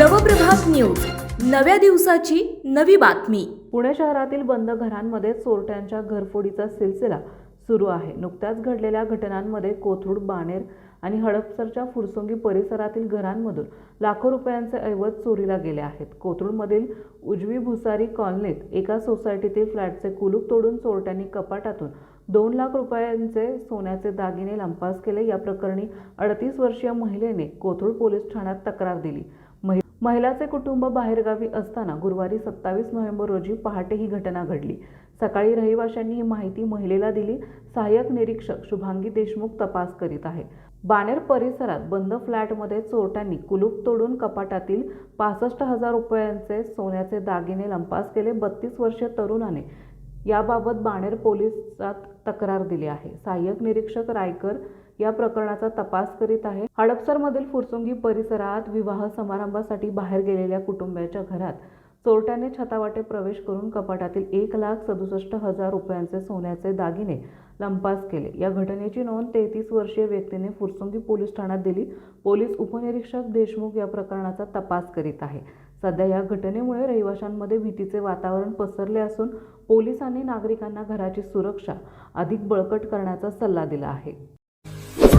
नव्या दिवसाची नवी बातमी. पुणे शहरातील बंद घरांमध्ये चोरट्यांच्या घरफोडीचा सिलसिला सुरू आहे. नुकत्याच घडलेल्या घटनांमध्ये कोथरूड बाणेर आणि हडपसरच्या फुरसुंगी परिसरातील घरांमधून लाखो रुपयांचे ऐवज चोरीला गेले आहेत. कोथरूडमधील उजवी भुसारी कॉलनीत एका सोसायटीतील फ्लॅटचे कुलूप तोडून चोरट्यांनी कपाटातून दोन लाख रुपयांचे सोन्याचे दागिने लंपास केले. या प्रकरणी अडतीस वर्षीय महिलेने कोथरूड पोलीस ठाण्यात तक्रार दिली. महिलाचे कुटुंब बाहेरगावी असताना गुरुवारी सत्तावीस नोव्हेंबर रोजी पहाटे ही घटना घडली. सकाळी रहिवाशांनी ही माहिती महिलेला दिली. सहाय्यक निरीक्षक शुभांगी देशमुख तपास करीत आहे. बाणेर परिसरात बंद फ्लॅटमध्ये चोरट्यांनी कुलूप तोडून कपाटातील पासष्ट हजार रुपयांचे सोन्याचे दागिने लंपास केले. बत्तीस वर्षीय तरुणाने याबाबत बाणेर पोलिसात तक्रार दिली आहे. सहाय्यक निरीक्षक रायकर या प्रकरणाचा तपास करीत आहे. हडपसरमधील फुरसुंगी परिसरात विवाह समारंभासाठी बाहेर गेलेल्या कुटुंबाच्या घरात चोरट्याने छतावाटे प्रवेश करून कपाटातील एक लाख सदुसष्ट हजार रुपयांचे सोन्याचे दागिने लंपास केले. या घटनेची नोंद तेहतीस वर्षीय व्यक्तीने फुरसुंगी पोलीस ठाण्यात दिली. पोलीस उपनिरीक्षक देशमुख या प्रकरणाचा तपास करीत आहे. सध्या या घटनेमुळे रहिवाशांमध्ये भीतीचे वातावरण पसरले असून पोलिसांनी नागरिकांना घराची सुरक्षा अधिक बळकट करण्याचा सल्ला दिला आहे.